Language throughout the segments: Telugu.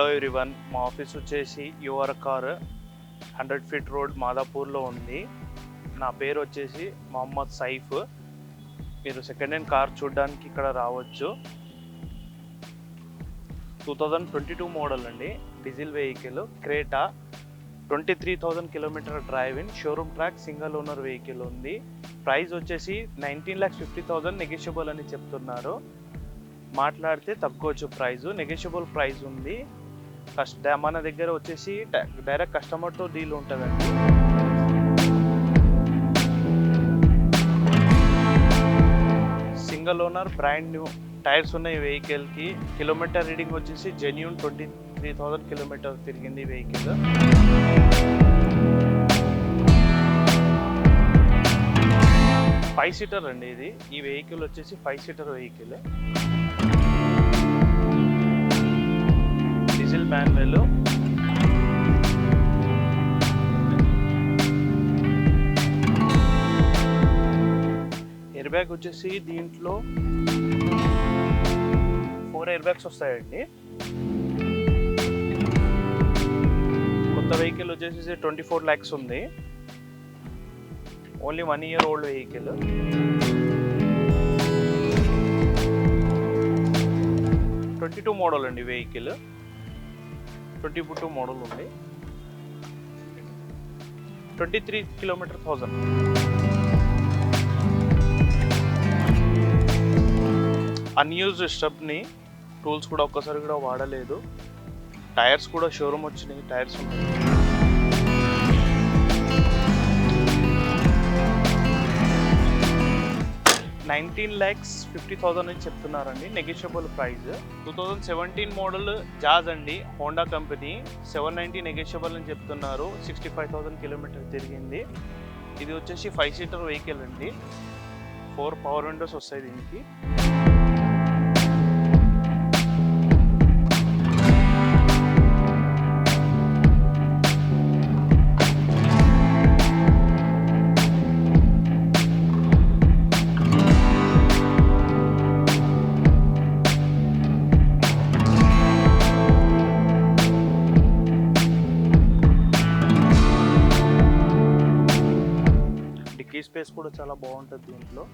హలో ఎవ్రీవన్ మా ఆఫీస్ వచ్చేసి your car hundred feet road మాదాపూర్లో ఉంది. నా పేరు వచ్చేసి మొహమ్మద్ సైఫ్. మీరు సెకండ్ హ్యాండ్ కార్ చూడడానికి ఇక్కడ రావచ్చు. Two thousand twenty two model అండి diesel vehicle Creta twenty three thousand kilometre drive in showroom track single owner vehicle ఉంది. ప్రైస్ వచ్చేసి nineteen lakhs fifty thousand negotiable అని చెప్తున్నారు. మాట్లాడితే తక్కువచ్చు ప్రైజు నెగోషియబుల్ ప్రైస్ ఉంది. కస్ట్ మన దగ్గర వచ్చేసి డైరెక్ట్ కస్టమర్తో డీల్ ఉంటుందండి. Single owner brand new tyres ఉన్న ఈ వెహికల్కి కిలోమీటర్ రీడింగ్ వచ్చేసి genuine twenty three thousand kilometre తిరిగింది ఈ వెహికల్ ఫైవ్ సీటర్ అండి ఇది. ఈ వెహికల్ వచ్చేసి five seater vehicle diesel manual air bag వచ్చేసి దీంట్లో ఫోర్ ఎయిర్ బ్యాగ్స్ వస్తాయండి. కొత్త వెహికల్ వచ్చేసి ట్వంటీ ఫోర్ ల్యాక్స్ ఉంది. Only one year old vehicle. Twenty two model అండి వెహికల్. ట్వంటీ టూ మోడల్ ఉంది. Twenty three kilometre thousand unused stepney tools కూడా ఒక్కసారి కూడా వాడలేదు. టైర్స్ కూడా షోరూమ్ వచ్చినాయి టైర్స్ ఉన్నాయి. నైన్టీన్ ల్యాక్స్ ఫిఫ్టీ థౌసండ్ అని చెప్తున్నారండి negotiable price two thousand seventeen model Jazz అండి Honda company seven ninety negotiable అని చెప్తున్నారు సిక్స్టీ ఫైవ్ థౌసండ్ కిలోమీటర్ తిరిగింది. ఇది వచ్చేసి ఫైవ్ సీటర్ వెహికల్ అండి. ఫోర్ పవర్ విండోస్ వస్తాయి దీనికి. స్పేస్ కూడా చాలా బాగుంటుంది దీంట్లో.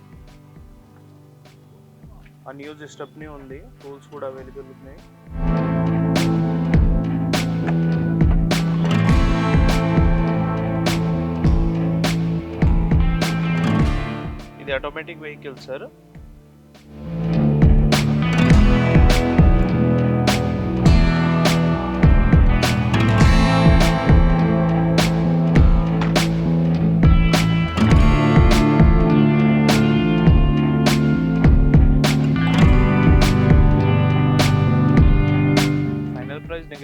అన్యూజ్ స్టెప్ని ఉంది. టూల్స్ కూడా అవైలబుల్ ఉన్నాయి. ఇది ఆటోమేటిక్ వెహికల్ సార్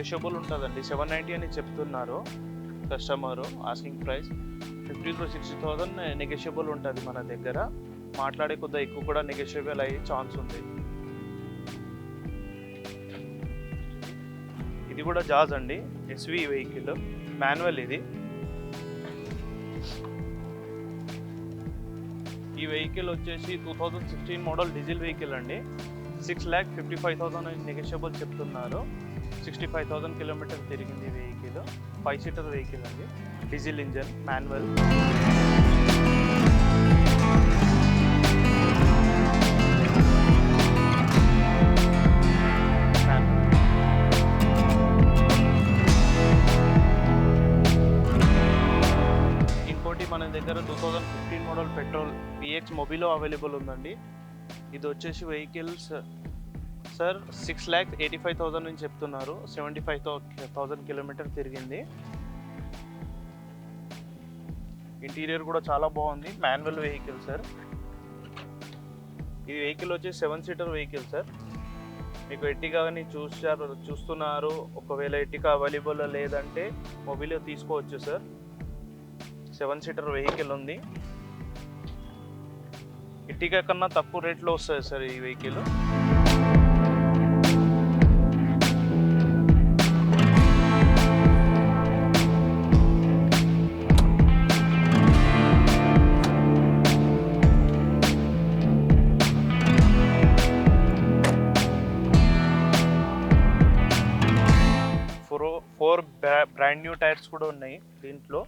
నెగోషియబుల్ ఉంటుందండి. సెవెన్ నైంటీ అని చెప్తున్నారు customer asking price fifty to sixty thousand negotiable ఉంటుంది మన దగ్గర. మాట్లాడే కొద్దిగా ఎక్కువ కూడా నెగోషియబుల్ అయ్యే ఛాన్స్ ఉంది. ఇది కూడా జాజ్ అండి. ఎస్వి వెహికల్ మాన్యువల్ ఇది. ఈ వెహికల్ వచ్చేసి two thousand sixteen model diesel vehicle అండి. Six lakh fifty five thousand negotiable చెప్తున్నారు. సిక్స్టీ ఫైవ్ థౌసండ్ కిలోమీటర్ తిరిగింది వెహికల్ ఫైవ్ సీటర్ వెహికల్ అండి. డీజిల్ ఇంజన్ మాన్యువల్ ఇంకోటి మన దగ్గర two thousand fifteen model petrol VX Mobilio available ఉందండి. ఇది వచ్చేసి vehicles sir six lakhs eighty five thousand నుంచి చెప్తున్నారు. సెవెంటీ ఫైవ్ థౌసండ్ కిలోమీటర్ తిరిగింది. ఇంటీరియర్ కూడా చాలా బాగుంది. Manual vehicle sir. ఈ వెహికల్ వచ్చి సెవెన్ సీటర్ వెహికల్ సార్. మీకు ఎట్టిగా కానీ చూసారు చూస్తున్నారు. ఒకవేళ ఎట్టిగా అవైలబుల్ లేదంటే మొబైల్ తీసుకోవచ్చు సార్. సెవెన్ సీటర్ వెహికల్ ఉంది. ఇట్టిగా కన్నా తక్కువ రేట్లో వస్తుంది సార్ ఈ vehicle. Four brand new tyres కూడా ఉన్నాయి దీంట్లో.